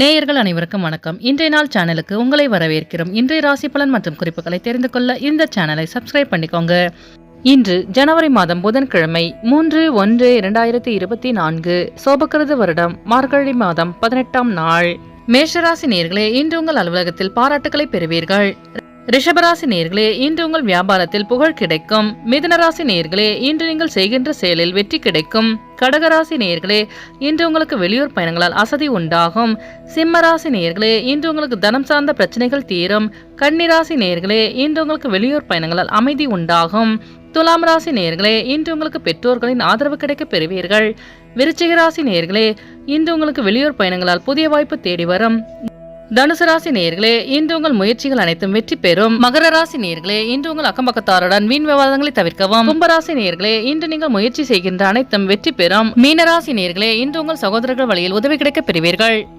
நேயர்கள் அனைவருக்கும் வணக்கம். இன்றைய நாள் சேனலுக்கு உங்களை வரவேற்கிறோம். இன்றைய ராசி பலன் மற்றும் குறிப்புகளை தெரிந்து கொள்ள இந்த சேனலை சப்ஸ்கிரைப் பண்ணிக்கோங்க. இன்று ஜனவரி மாதம் புதன்கிழமை மூன்று ஒன்று இரண்டாயிரத்தி இருபத்தி நான்கு சோபக்கிருது வருடம் மார்கழி மாதம் பதினெட்டாம் நாள். மேஷராசி நேர்களே இன்று உங்கள் அலுவலகத்தில் பாராட்டுகளை பெறுவீர்கள். ரிஷபராசி நேர்களே இன்று உங்கள் வியாபாரத்தில் புகழ் கிடைக்கும். மிதுனராசி நேர்களே இன்று நீங்கள் செய்கின்ற செயலில் வெற்றி கிடைக்கும். கடகராசி நேர்களே இன்று உங்களுக்கு வெளியூர் பயணங்களால் அசதி உண்டாகும். சிம்மராசி நேர்களே இன்று உங்களுக்கு தனம் சார்ந்த பிரச்சனைகள் தீரும். கன்னிராசி நேர்களே இன்று உங்களுக்கு வெளியூர் பயணங்களால் அமைதி உண்டாகும். துலாம் ராசி நேர்களே இன்று உங்களுக்கு பெற்றோர்களின் ஆதரவு கிடைக்க பெறுவீர்கள். விருச்சிக ராசி நேர்களே இன்று உங்களுக்கு வெளியூர் பயணங்களால் புதிய வாய்ப்பு தேடி வரும். தனுசு ராசி நேர்களே இன்று உங்கள் முயற்சிகள் அனைத்தும் வெற்றி பெறும். மகர ராசி நேர்களே இன்று உங்கள் அக்கம்பக்கத்தாருடன் வீண் விவாதங்களை தவிர்க்கவும். கும்பராசி நேர்களே இன்று நீங்கள் முயற்சி செய்கின்ற அனைத்தும் வெற்றி பெறும். மீனராசி நேர்களே இன்று உங்கள் சகோதரர்கள் வழியில் உதவி கிடைக்க பெறுவீர்கள்.